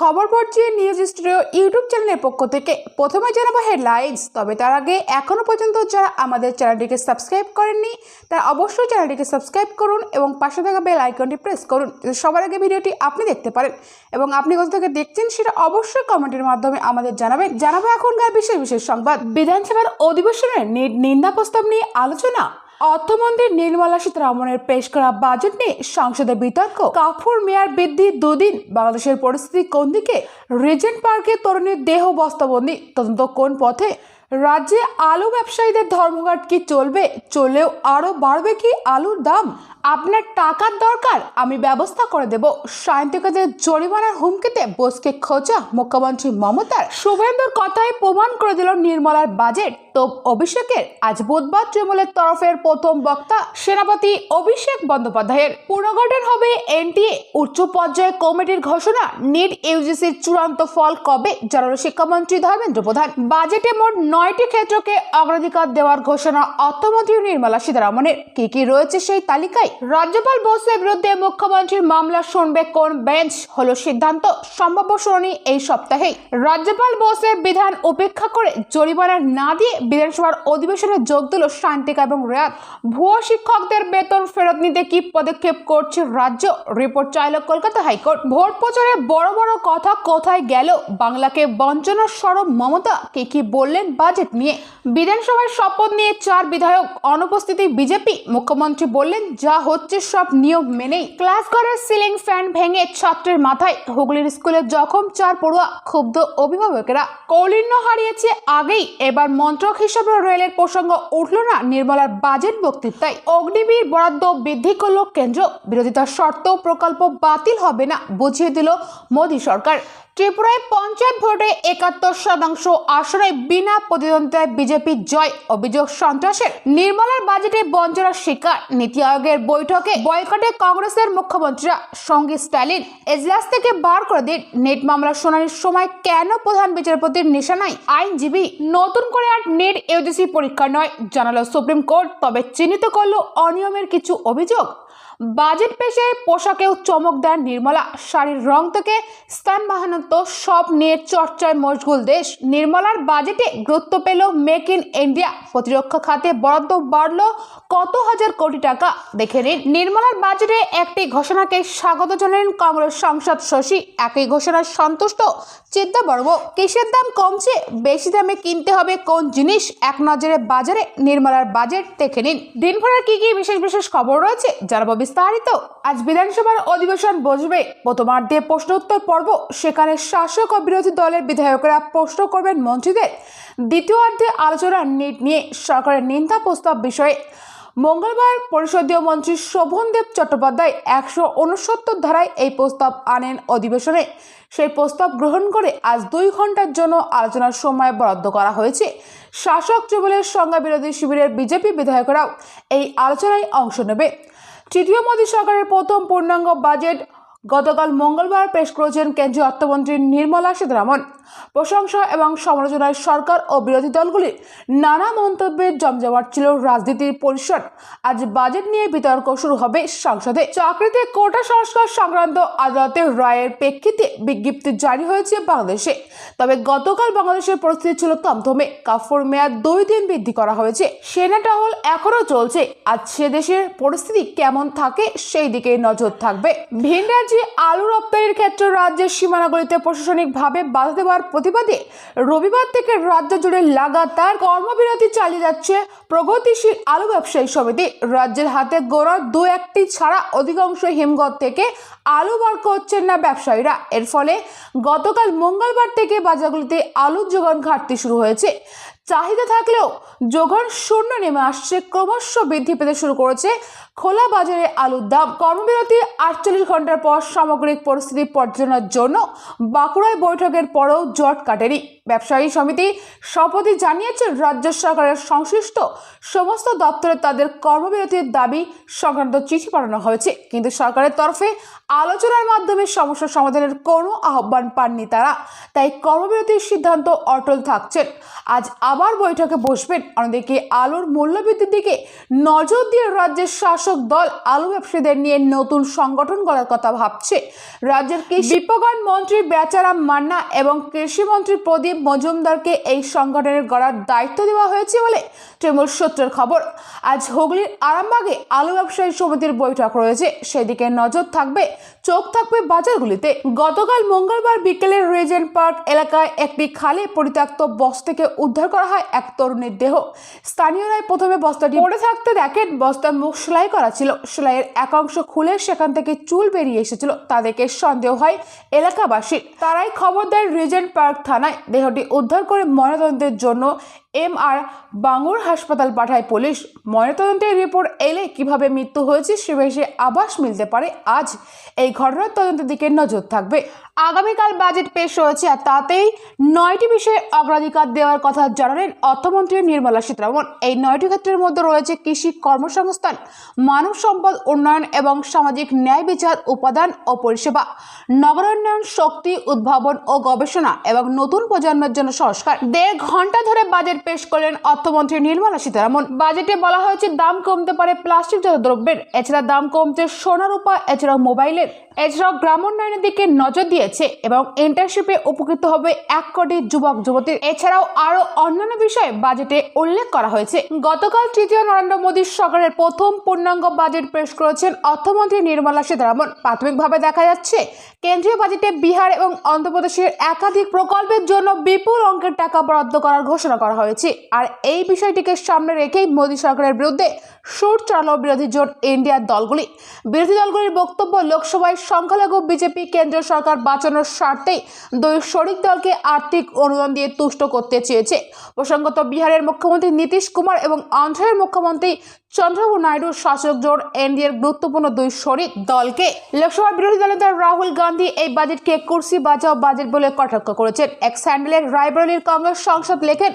খবর পড়ছি news studio YouTube চ্যানেলের পক্ষ থেকে। প্রথমে জানাব হেডলাইন্স, তবে তার আগে এখনও পর্যন্ত যারা আমাদের চ্যানেলটিকে সাবস্ক্রাইব করেননি, তারা অবশ্যই চ্যানেলটিকে সাবস্ক্রাইব করুন এবং পাশে থাকা বেল আইকনটি প্রেস করুন সবার আগে ভিডিওটি আপনি দেখতে পারেন। এবং আপনি কোথা থেকে দেখছেন সেটা অবশ্যই কমেন্টের মাধ্যমে আমাদের জানাবেন। জানাব এখনকার বিশেষ বিশেষ সংবাদ। বিধানসভার অধিবেশনের নিন্দা প্রস্তাব নিয়ে আলোচনা। অর্থমন্ত্রী নির্মলা সীতারামনের পেশ করা বাজেট নিয়ে সংসদে বিতর্ক। কাফুর মেয়ার বৃদ্ধি দুদিন। বাংলাদেশের পরিস্থিতি কোন দিকে? রিজেন্ট পার্কে তরুণীর দেহ বস্তাবন্দি। তদন্ত কোন পথে? রাজ্যে আলু ব্যবসায়ীদের ধর্মঘট কি চলবে? চললেও আরও বাড়বে কি আলুর দাম? আপনার টাকার দরকার, আমি ব্যবস্থা করে দেব। সায়ন্তিকাদের জরিমানার হুমকিতে বোসকে খোঁজা মুখ্যমন্ত্রী মমতার। শুভেন্দুর কথায় প্রমাণ করে দিল নির্মলার বাজেট। তো অভিষেকের, আজ বুধবার তৃণমূলের তরফের প্রথম বক্তা সেনাপতি অভিষেক বন্দ্যোপাধ্যায়ের। পুনর্গঠন হবে এনটিএ, উচ্চ পর্যায়ে কমিটির ঘোষণা। নিট ইউজিসির চূড়ান্ত ফল কবে? জানালো শিক্ষামন্ত্রী ধর্মেন্দ্র প্রধান। বাজেটে মোট নয়টি ক্ষেত্রকে অগ্রাধিকার দেওয়ার ঘোষণা অর্থমন্ত্রী নির্মলা সীতারামনের। কি কি রয়েছে সেই তালিকায়? রাজ্যপাল বোসের বিরুদ্ধে মুখ্যমন্ত্রীর মামলা শুনবে কোন বেঞ্চ? হলো সিদ্ধান্ত। সম্ভাব্য শুনানি এই সপ্তাহেই। রাজ্যপাল বোসের বিধান উপেক্ষা করে জরিমানা না দিয়ে বিধানসভার অধিবেশনে যোগ দিল শান্তিকা এবং রেয়াত। ভুয়ো শিক্ষকদের বেতন ফেরত নিতে কি পদক্ষেপ করছে রাজ্য? রিপোর্ট চাইল কলকাতা হাইকোর্ট। ভোট প্রচারে বড় বড় কথা কোথায় গেল? বাংলাকে বঞ্চনার সরব মমতা, কে কি বললেন বাজেট নিয়ে বিধানসভায় শপথ নিয়ে চার বিধায়ক অনুপস্থিতি বিজেপি মুখ্যমন্ত্রী বললেন, যা হচ্ছে সব নিয়ম মেনেই। ক্লাস ঘরের সিলিং ফ্যান ভেঙে ছাত্রের মাথায় হুগলির স্কুলে জখম, চার পড়ুয়া ক্ষুব্ধ অভিভাবকেরা। কৌলিন্য হারিয়েছে আগেই, এবার মন্ত্রক হিসেবে রেলের প্রসঙ্গ উঠল না নির্মলার বাজেট বক্তৃতায়। অগ্নিবীর বরাদ্দ বৃদ্ধি করল কেন্দ্র। বিরোধিতার শর্ত প্রকল্প বাতিল হবে না বুঝিয়ে দিল মোদী সরকার। ত্রিপুরায় পঞ্চায়েত ভোটে একাত্তর শতাংশ আসনে বিনা প্রতিদ্বন্দ্বিতায় বিজেপি জয় অভিযোগ সন্ত্রাসের নির্মলার বাজেটে বঞ্চনার শিকার। নীতি আয়োগের বৈঠকে বয়কটে কংগ্রেসের মুখ্যমন্ত্রীরা সঙ্গী স্ট্যালিন, এজলাস থেকে বার করে দিন। নেট মামলার শুনানির সময় কেন প্রধান বিচারপতির নিশানায়? আইনজীবী, নতুন করে আর নেট ইউজিসি পরীক্ষা নয়, জানালো সুপ্রিম কোর্ট, তবে চিহ্নিত করল অনিয়মের কিছু অভিযোগ। বাজেট পেশে পোশাকেও চমক দেন নির্মলা। শাড়ির রং থেকে স্থান বাহানত্ব সব নিয়ে চর্চায় মশগুল দেশ। নির্মলার বাজেটে গুরুত্ব পেল মেক ইন ইন্ডিয়া। প্রতিরক্ষা খাতে বরাদ্দ বাড়ল কত হাজার কোটি টাকা? দেখে নিন। নির্মলার বাজেটে একটি ঘোষণাকে স্বাগত জানালেন কংগ্রেস সাংসদ শশী। একই ঘোষণায় সন্তুষ্ট চিন্তা বর্গ কিসের দাম কমছে? বেশি দামে কিনতে হবে কোন জিনিস? এক নজরে বাজারে নির্মলার বাজেট দেখে নিন। দিনভরের কি কি বিশেষ বিশেষ খবর রয়েছে জানাব বিস্তারিত আজ বিধানসভার অধিবেশন বসবে। প্রথমার্ধে প্রশ্ন উত্তর পর্ব। সেখানে শাসক ও বিরোধী দলের বিধায়করা প্রশ্ন করবেন মন্ত্রীদের। দ্বিতীয়ার্ধে আলোচনা নিট নিয়ে সরকারের নিন্দা প্রস্তাব বিষয়ে। মঙ্গলবার পরিষদীয় মন্ত্রী শোভনদেব চট্টোপাধ্যায় একশো উনসত্তর ধারায় এই প্রস্তাব আনেন অধিবেশনে। সেই প্রস্তাব গ্রহণ করে আজ দুই ঘণ্টার জন্য আলোচনার সময় বরাদ্দ করা হয়েছে। শাসক যুগলের সংজ্ঞা বিরোধী শিবিরের বিজেপি বিধায়করাও এই আলোচনায় অংশ নেবে। তৃতীয় মোদী সরকারের প্রথম পূর্ণাঙ্গ বাজেট গতকাল মঙ্গলবার পেশ করেছেন কেন্দ্রীয় অর্থমন্ত্রী নির্মলা সীতারামন। প্রশংসা এবং সমালোচনায় সরকার ও বিরোধী দলগুলির নানা মন্তব্যের জমজমাট ছিল রাজনীতির পরিসর। আজ বাজেট নিয়ে বিতর্ক শুরু হবে সংসদে। চাকরিতে কোটা সংস্কার সংক্রান্ত আদালতের রায়ের প্রেক্ষিতে বিজ্ঞপ্তি জারি হয়েছে বাংলাদেশে। তবে গতকাল বাংলাদেশের পরিস্থিতি ছিল থমথমে কাফর মেয়াদ দুই দিন বৃদ্ধি করা হয়েছে। সেনা টহল এখনও চলছে। আজ সে দেশের পরিস্থিতি কেমন থাকে সেই দিকে নজর থাকবে। ভিন রাজ্যে আলু রপ্তানির ক্ষেত্রে রাজ্যের সীমানাগুলিতে প্রশাসনিকভাবে বাধা দেওয়ার প্রতিবাদে রবিবার থেকে রাজ্য জুড়ে লাগাতার কর্মবিরতি চালিয়ে যাচ্ছে প্রগতিশীল আলু ব্যবসায়ী সমিতি। রাজ্যের হাতে গোড়া দু একটি ছাড়া অধিকাংশ হিমঘর থেকে আলু বার করছেন না ব্যবসায়ীরা। এর ফলে গতকাল মঙ্গলবার থেকে বাজারগুলিতে আলুর যোগান ঘাটতি শুরু হয়েছে। চাহিদা থাকলেও যোগান শূন্য নেমে আসছে। ক্রমশ বৃদ্ধি পেতে শুরু করেছে খোলা বাজারে আলুর দাম। কর্মবিরতি আটচল্লিশ ঘণ্টার পর সামগ্রিক পরিস্থিতি পর্যালোচনার জন্য বাঁকুড়ায় বৈঠকের পরেও জট কাটেনি। ব্যবসায়ী সমিতি সভাপতি জানিয়েছেন রাজ্য সরকারের সংশ্লিষ্ট সমস্ত দপ্তরে তাদের কর্মবিরতির দাবি সংক্রান্ত চিঠি পাঠানো হয়েছে। কিন্তু সরকারের তরফে আলোচনার মাধ্যমে সমস্যা সমাধানের কোনো আহ্বান পাননি তারা। তাই কর্মবিরতির সিদ্ধান্ত অটল থাকছেন। আজ আবার বৈঠকে বসবেন অন্যদিকে আলুর মূল্যবৃদ্ধির দিকে নজর দিয়ে রাজ্যের শাসক দল আলু ব্যবসায়ীদের নিয়ে নতুন সংগঠন গড়ার কথা ভাবছে। রাজ্যের কৃষি বিপণন মন্ত্রী বেচারাম মান্না এবং কৃষিমন্ত্রী প্রদীপ মজুমদারকে এই সংগঠনের গড়ার দায়িত্ব দেওয়া হয়েছে বলে তৃণমূল সূত্রের খবর। আজ হুগলির আরামবাগে আলু ব্যবসায়ী সমিতির বৈঠক রয়েছে। সেদিকে নজর থাকবে, চোখ থাকবে বাজারগুলিতে। গতকাল মঙ্গলবার বিকেলে রেজেন্ট এলাকায় একটি খালি পরিত্যক্ত বস থেকে উদ্ধার করা হয় এক তরুণের দেহ। স্থানীয়রাই প্রথমে বস্তাটি পড়ে থাকতে দেখেন, বস্তার মুখ সেলাই করা ছিল। সেলাইয়ের এক অংশ খুলে সেখান থেকে চুল বেরিয়ে এসেছিল। তাদেরকে সন্দেহ হয় এলাকাবাসীর। তারাই খবর দেয় রিজেন্ট পার্ক থানায় দেহটি উদ্ধার করে ময়নাতদন্তের জন্য এম আর বাঙুর হাসপাতাল পাঠায় পুলিশ। ময়নাতদন্তের রিপোর্ট এলে কীভাবে মৃত্যু হয়েছে সে আভাস মিলতে পারে। আজ এই ঘটনার তদন্তের দিকে নজর থাকবে। আগামীকাল বাজেট পেশ হয়েছে আর তাতেই নয়টি বিষয়ে অগ্রাধিকার দেওয়ার কথা জানালেন অর্থমন্ত্রী নির্মলা সীতারামন। এই নয়টি ক্ষেত্রের মধ্যে রয়েছে কৃষি কর্মসংস্থান, মানব সম্পদ উন্নয়ন এবং সামাজিক ন্যায় বিচার, উপাদান ও পরিষেবা নগরায়ণ শক্তি, উদ্ভাবন ও গবেষণা এবং নতুন প্রজন্মের জন্য সংস্কার। দেড় ঘণ্টা ধরে বাজেট পেশ করলেন অর্থমন্ত্রী নির্মলা সীতারামন। বাজেটে বলা হয়েছে, দাম কমতে পারে প্লাস্টিক প্লাস্টিকজাত দ্রব্যের। এছাড়া দাম কমছে সোনা, রূপা, এছাড়াও মোবাইলের। এছাড়াও গ্রামোন্নয়নের দিকে নজর দিয়েছে এবং ইন্টার্নশিপে উপকৃত হবে এক কোটি যুবক, যুবতীর। এছাড়াও আরও অন্যান্য বিষয়ে বাজেটে উল্লেখ করা হয়েছে। গতকাল তৃতীয় নরেন্দ্র মোদী সরকারের প্রথম পূর্ণাঙ্গ বাজেট পেশ করেছেন অর্থমন্ত্রী নির্মলা সীতারামন। প্রাথমিকভাবে দেখা যাচ্ছে, কেন্দ্রীয় বাজেটে বিহার এবং অন্ধ্রপ্রদেশের একাধিক প্রকল্পের জন্য বিপুল অঙ্কের টাকা বরাদ্দ করার ঘোষণা করা হয়েছে। আর এই বিষয়টিকে সামনে রেখেই মোদী সরকারের বিরুদ্ধে সুর চালানো বিরোধী জোট ইন্ডিয়ার দলগুলি। বিরোধী দলগুলির বক্তব্য লোকসভায় সংখ্যালঘু বিজেপি কেন্দ্রীয় সরকার বাঁচানোর স্বার্থেই দুই শরিক দলকে আর্থিক অনুদান দিয়ে তুষ্ট করতে চেয়েছে। প্রসঙ্গত বিহারের মুখ্যমন্ত্রী নীতিশ কুমার এবং অন্ধ্রের মুখ্যমন্ত্রী চন্দ্রবাবু নাইডুর শাসক জোট এনডিএর গুরুত্বপূর্ণ দুই শরিক দলকে লোকসভার বিরোধী দলনেতা রাহুল গান্ধী এই বাজেটকে কুর্সি বাজাও বাজেট বলে কটাক্ষ করেছেন। এক স্যান্ডেলের রায়বরেলির কংগ্রেস সংসদ লেখেন,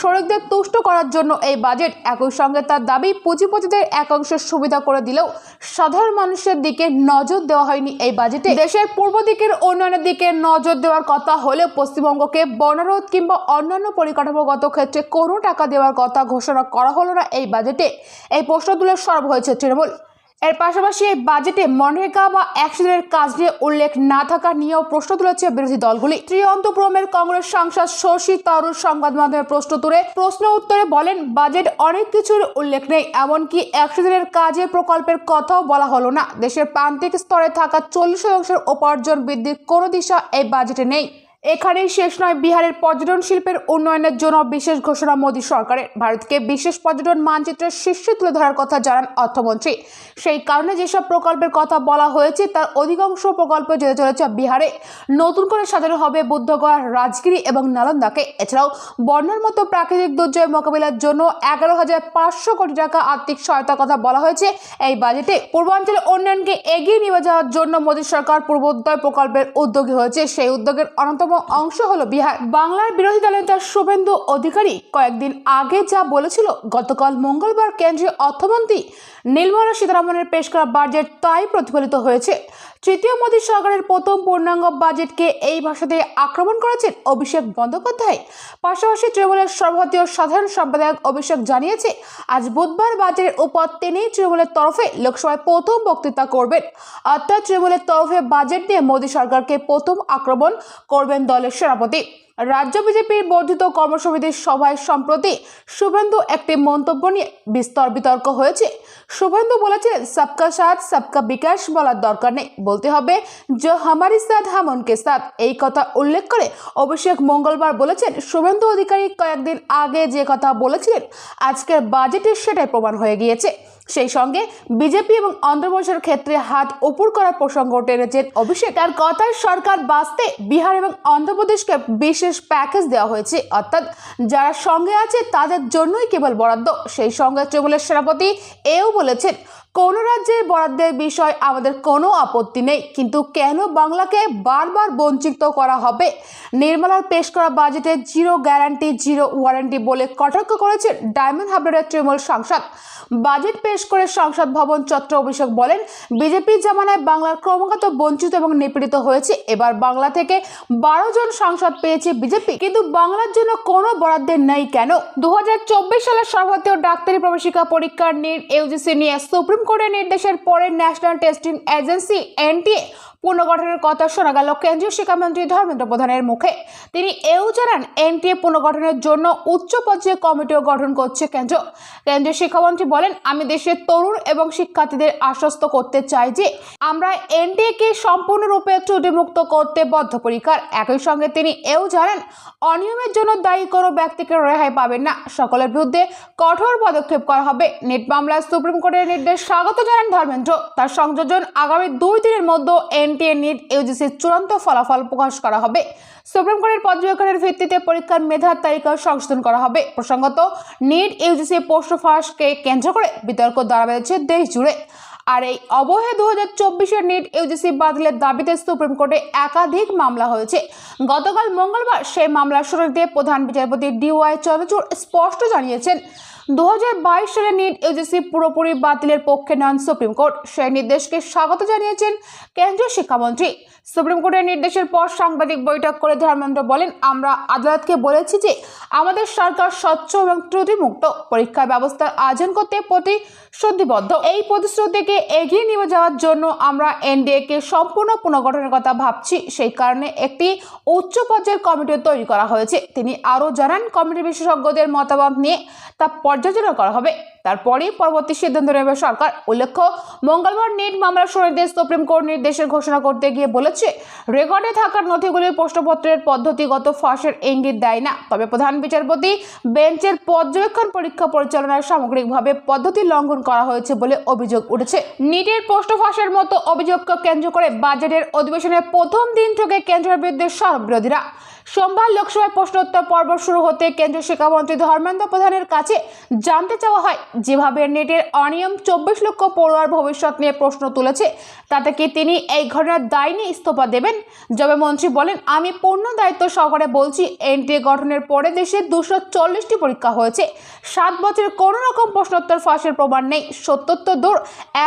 শরিকদের তুষ্ট করার জন্য এই বাজেট একই সঙ্গে তার দাবি পুঁজিপতিদের একাংশের সুবিধা করে দিলেও সাধারণ মানুষের দিকে নজর দেওয়া হয়নি এই বাজেটে। দেশের পূর্ব দিকের উন্নয়নের দিকে নজর দেওয়ার কথা হলেও পশ্চিমবঙ্গকে বনরোধ কিংবা অন্যান্য পরিকাঠামোগত ক্ষেত্রে কোনো টাকা দেওয়ার কথা ঘোষণা করা হলো না এই বাজেটে। এই প্রশ্ন তুলে সরব হয়েছে তৃণমূল। এর পাশাপাশি এই বাজেটে মনরেগা বা অ্যাক্সিডেন্টের কাজ নিয়ে উল্লেখ না থাকা নিয়েও প্রশ্ন তুলেছে বিরোধী দলগুলি। ত্রিয়ন্তপুরমের কংগ্রেস সাংসদ শশী তরুর সংবাদ মাধ্যমে প্রশ্ন তুলে প্রশ্ন উত্তরে বলেন, বাজেট অনেক কিছুর উল্লেখ নেই, এমনকি অ্যাক্সিডেন্টের কাজে প্রকল্পের কথাও বলা হলো না। দেশের প্রান্তিক স্তরে থাকা চল্লিশ শতাংশের উপার্জন বৃদ্ধির কোনো দিশা এই বাজেটে নেই। এখানেই শেষ নয় বিহারের পর্যটন শিল্পের উন্নয়নের জন্য বিশেষ ঘোষণা মোদী সরকারের। ভারতকে বিশেষ পর্যটন মানচিত্রের শীর্ষে তুলে ধরার কথা জানান অর্থমন্ত্রী। সেই কারণে যেসব প্রকল্পের কথা বলা হয়েছে, তার অধিকাংশ প্রকল্প যেতে চলেছে বিহারে। নতুন করে সাজানো হবে বুদ্ধগয়া, রাজগিরি এবং নালন্দাকে। এছাড়াও বন্যার মতো প্রাকৃতিক দুর্যোগ মোকাবিলার জন্য এগারো হাজার পাঁচশো কোটি টাকা আর্থিক সহায়তার কথা বলা হয়েছে। এই বাজেটে পূর্বাঞ্চলের উন্নয়নকে এগিয়ে নিয়ে যাওয়ার জন্য মোদী সরকার পূর্বোদয় প্রকল্পের উদ্যোগী হয়েছে। সেই উদ্যোগের অন্যতম অংশ হলো বিহার। বাংলার বিরোধী দলের নেতা শুভেন্দু অধিকারী। কয়েকদিন আগে যা বলেছিল, গতকাল মঙ্গলবার কেন্দ্রীয় অর্থমন্ত্রী নির্মলা সীতারামনের পেশ করা বাজেট তাই প্রতিফলিত হয়েছে। তৃতীয় মোদী সরকারের প্রথম পূর্ণাঙ্গ বাজেটকে এই ভাষাতে আক্রমণ করেছেন অভিষেক বন্দ্যোপাধ্যায়। পাশাপাশি তৃণমূলের সর্বভারতীয় সাধারণ সম্পাদক অভিষেক জানিয়েছে, আজ বুধবার বাজেটের উপর তিনি তৃণমূলের তরফে লোকসভায় প্রথম বক্তৃতা করবেন। অর্থাৎ তৃণমূলের তরফে বাজেট নিয়ে মোদী সরকারকে প্রথম আক্রমণ করবেন দলের সেনাপতি। রাজ্য বিজেপির বর্ধিত কর্মসমিতির সভায় সম্প্রতি শুভেন্দু একটি মন্তব্য নিয়ে বিস্তর বিতর্ক হয়েছে। শুভেন্দু বলেছিলেন সবকা সাথ, সবকা বিকাশ বলার দরকার নেই। বলতে হবে যে, হামারি সাথ, হামনকে সাথ এই কথা উল্লেখ করে অভিষেক মঙ্গলবার বলেছেন, শুভেন্দু অধিকারী কয়েকদিন আগে যে কথা বলেছিলেন, আজকের বাজেটে সেটাই প্রমাণ হয়ে গিয়েছে। সেই সঙ্গে বিজেপি এবং অন্ধ্রপ্রদেশের ক্ষেত্রে হাত উপর করার প্রসঙ্গ টেনেছেন অভিষেক। তার কথায় সরকার বাঁচতে বিহার এবং অন্ধ্রপ্রদেশকে বিশেষ প্যাকেজ দেওয়া হয়েছে। অর্থাৎ যারা সঙ্গে আছে তাদের জন্যই কেবল বরাদ্দ। সেই সঙ্গে তৃণমূলের সেনাপতি এও বলেছেন কোনো রাজ্যের বরাদ্দের বিষয় আমাদের কোনো আপত্তি নেই। কিন্তু কেন বাংলাকে বারবার বঞ্চিত করা হবে? নির্মলার পেশ করা বাজেটে জিরো গ্যারান্টি, জিরো ওয়ারেন্টি বলে কটাক্ষ করেছেন ডায়মন্ড হাবড়ের তৃণমূল সাংসদ। বাজেট পেশ করে সংসদ ভবন চত্র অভিষেক বলেন বিজেপির জামানায় বাংলার ক্রমাগত বঞ্চিত এবং নিপীড়িত হয়েছে। এবার বাংলা থেকে বারো জন সাংসদ পেয়েছে বিজেপি। কিন্তু বাংলার জন্য কোনো বরাদ্দের নেই কেন? দু হাজার চব্বিশ সালের সর্বভারতীয় ডাক্তারি প্রবেশিকা পরীক্ষার নিট ইউজিসি নিয়ে সুপ্রিম কোর্টের নির্দেশের পরে ন্যাশনাল টেস্টিং এজেন্সি এনটিএ পুনর্গঠনের কথা শোনা গেল। কেন্দ্রীয় শিক্ষামন্ত্রী ধর্মেন্দ্র প্রধানের মুখে। তিনি এও জানান, এনটিএ পুনর্গঠনের জন্য উচ্চ পর্যায়ে কমিটিও গঠন করছে কেন্দ্র। কেন্দ্রীয় শিক্ষামন্ত্রী বলেন, আমি দেশের তরুণ এবং শিক্ষার্থীদের আশ্বস্ত করতে চাই যে, আমরা এনটিএ কে সম্পূর্ণরূপে ত্রুটিমুক্ত করতে বদ্ধপরিকর। একই সঙ্গে তিনি এও জানান, অনিয়মের জন্য দায়ী কোনো ব্যক্তিকে রেহাই পাবেন না। সকলের বিরুদ্ধে কঠোর পদক্ষেপ করা হবে। নেট মামলায় সুপ্রিম কোর্টের নির্দেশ স্বাগত জানান ধর্মেন্দ্র। তার সংযোজন আগামী দুই দিনের মধ্যে এনটিএ নিট ইউজিসির চূড়ান্ত ফলাফল প্রকাশ করা হবে। সুপ্রিম কোর্টের পর্যবেক্ষণের ভিত্তিতে পরীক্ষার মেধার তালিকা সংশোধন করা হবে। প্রসঙ্গত, নিট ইউজিসি পোস্ট ফাঁসকে কেন্দ্র করে বিতর্ক দাঁড়া বেড়েছে দেশ জুড়ে। আর এই অবহে দু হাজার চব্বিশের নিট ইউজিসি বাতিলের দাবিতে সুপ্রিম কোর্টে একাধিক মামলা হয়েছে। গতকাল মঙ্গলবার সেই মামলার শুনানিতে প্রধান বিচারপতি ডিওয়াই চন্দ্রচূড় স্পষ্ট জানিয়েছেন সালে নিট ইউজিসি পুরোপুরি বাতিলের পক্ষে নন সুপ্রিম কোর্ট। সেই নির্দেশকে স্বাগত জানিয়েছেন কেন্দ্রীয় শিক্ষামন্ত্রী সুপ্রিম কোর্টের নির্দেশের পর সাংবাদিক বৈঠক করে ধর্মেন্দ্র বলেন, আমরা আদালতকে বলেছি যে আমাদের সরকার স্বচ্ছ এবং ত্রুটিমুক্ত পরীক্ষা ব্যবস্থার আয়োজন করতে প্রতিশ্রুতিবদ্ধ। এই প্রতিশ্রুতিকে এগিয়ে নিয়ে যাওয়ার জন্য আমরা এনডিএ কে সম্পূর্ণ পুনর্গঠনের কথা ভাবছি। সেই কারণে একটি উচ্চ পর্যায়ের কমিটি তৈরি করা হয়েছে। তিনি আরও জানান কমিটি বিশেষজ্ঞদের মতামত নিয়ে তা পর্যালোচনা করা হবে। তারপরেই পরবর্তী সিদ্ধান্ত নেবে সরকার। উল্লেখ্য, মঙ্গলবার নিট মামলার শুনানিতে সুপ্রিম কোর্ট নির্দেশের ঘোষণা করতে গিয়ে বলেছে, রেকর্ডে থাকার নথিগুলির প্রশ্নপত্রের পদ্ধতিগত ফাঁসের ইঙ্গিত দেয় না। তবে প্রধান বিচারপতি বেঞ্চের পর্যবেক্ষণ পরীক্ষা পরিচালনায় সামগ্রিকভাবে পদ্ধতি লঙ্ঘন করা হয়েছে বলে অভিযোগ উঠেছে। নিটের প্রশ্ন ফাঁসের মতো অভিযোগকে কেন্দ্র করে বাজেটের অধিবেশনের প্রথম দিন থেকে কেন্দ্রের বিরুদ্ধে সরব বিরোধীরা। সোমবার লোকসভায় প্রশ্নোত্তর পর্ব শুরু হতে কেন্দ্রীয় শিক্ষামন্ত্রী ধর্মেন্দ্র প্রধানের কাছে জানতে চাওয়া হয়, যেভাবে নেটের অনিয়ম চব্বিশ লক্ষ পড়ুয়ার ভবিষ্যৎ নিয়ে প্রশ্ন তুলেছে, তাতে কি তিনি এই ঘটনার দায় নিয়ে ইস্তফা দেবেন? জবে মন্ত্রী বলেন, আমি পূর্ণ দায়িত্ব সহকারে বলছি, এনটিএ গঠনের পরে দেশে দুশো চল্লিশটি পরীক্ষা হয়েছে। সাত বছর কোনো রকম প্রশ্নোত্তর ফাঁসের প্রমাণ নেই। সত্তর দূর,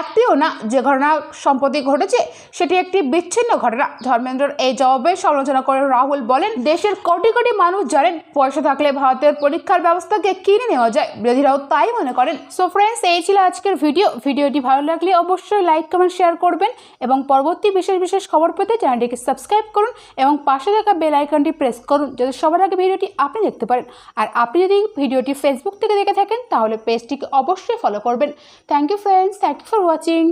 একটিও না। যে ঘটনা সম্প্রতি ঘটেছে, সেটি একটি বিচ্ছিন্ন ঘটনা। ধর্মেন্দ্রর এই জবাবে সমালোচনা করে রাহুল বলেন দেশের কোটি কোটি মানুষ জানেন, পয়সা থাকলে ভারতের পরীক্ষার ব্যবস্থাকে কিনে নেওয়া যায়। বিরোধীরাও তাই মনে করেন। সো ফ্রেন্ডস এই ছিল আজকের ভিডিও। ভিডিওটি ভালো লাগলে অবশ্যই লাইক কমেন্ট শেয়ার করবেন এবং পরবর্তী বিশেষ বিশেষ খবর পেতে চ্যানেলটিকে সাবস্ক্রাইব করুন এবং পাশে থাকা বেল আইকনটি প্রেস করুন যাতে সবার আগে ভিডিওটি আপনি দেখতে পারেন। আর আপনি যদি ভিডিওটি ফেসবুক থেকে দেখে থাকেন, তাহলে পেজটিকে অবশ্যই ফলো করবেন। Thank you friends thank you for watching